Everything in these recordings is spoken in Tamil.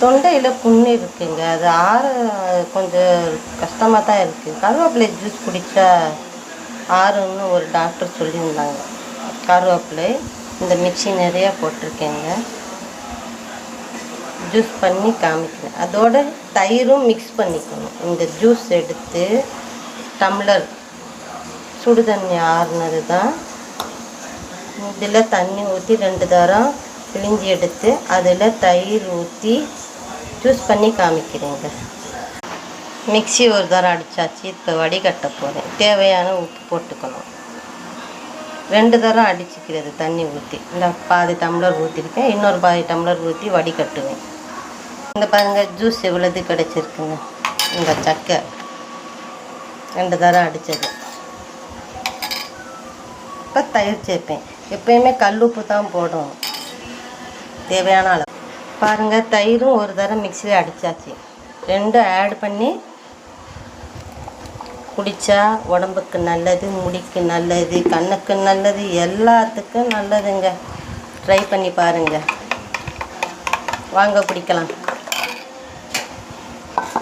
தொண்டையில் புண்ணு இருக்குங்க. அது ஆற கொஞ்சம் கஷ்டமாக தான் இருக்குது கருவேப்பிலை ஜூஸ் குடித்தா ஆறுன்னு ஒரு டாக்டர் சொல்லியிருந்தாங்க. கருவேப்பிலை இந்த மிக்ஸி நிறையா போட்டிருக்கேங்க. ஜூஸ் பண்ணி காமிக்கிறேன். அதோட தயிரும் மிக்ஸ் பண்ணிக்கணும். இந்த ஜூஸ் எடுத்து டம்ளர் சுடு தண்ணி ஆறுனது தான். இதில் தண்ணி ஊற்றி ரெண்டு தரம் பிழிஞ்சி எடுத்து அதில் தயிர் ஊற்றி ஜூஸ் பண்ணி காமிக்கிறேங்க. மிக்ஸி ஒரு தரம் அடித்தாச்சு இப்போ வடிகட்ட போகிறேன் தேவையான உப்பு போட்டுக்கணும். ரெண்டு தரம் அடிச்சுக்கிறது தண்ணி ஊற்றி இந்த பாதி டம்ளர் ஊற்றிருக்கேன் இன்னொரு பாதி டம்ளர் ஊற்றி வடிகட்டுவேன். இந்த பாருங்கள் ஜூஸ் எவ்வளோது கிடச்சிருக்குங்க இந்த சக்கை. ரெண்டு தரம் அடித்தது இப்போ தயிர் சேர்ப்பேன். எப்பயுமே கல் உப்பு தான் போடணும். தேவையான அளவு. பாருங்கள் தயிரும் ஒரு தரம் மிக்சியில் அடித்தாச்சு ரெண்டும் ஆட் பண்ணி குடித்தா உடம்புக்கு நல்லது முடிக்கு நல்லது கண்ணுக்கு நல்லது எல்லாத்துக்கும் நல்லதுங்க. ட்ரை பண்ணி பாருங்க. வாங்க குடிக்கலாம்.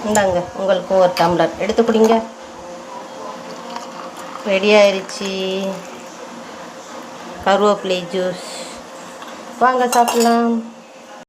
இந்தாங்க உங்களுக்கும் ஒரு டம்ளர் எடுத்து குடிங்க. ரெடி ஆயிடுச்சு கருவேப்பிலை ஜூஸ் வாங்க சாப்பிட்லாம்.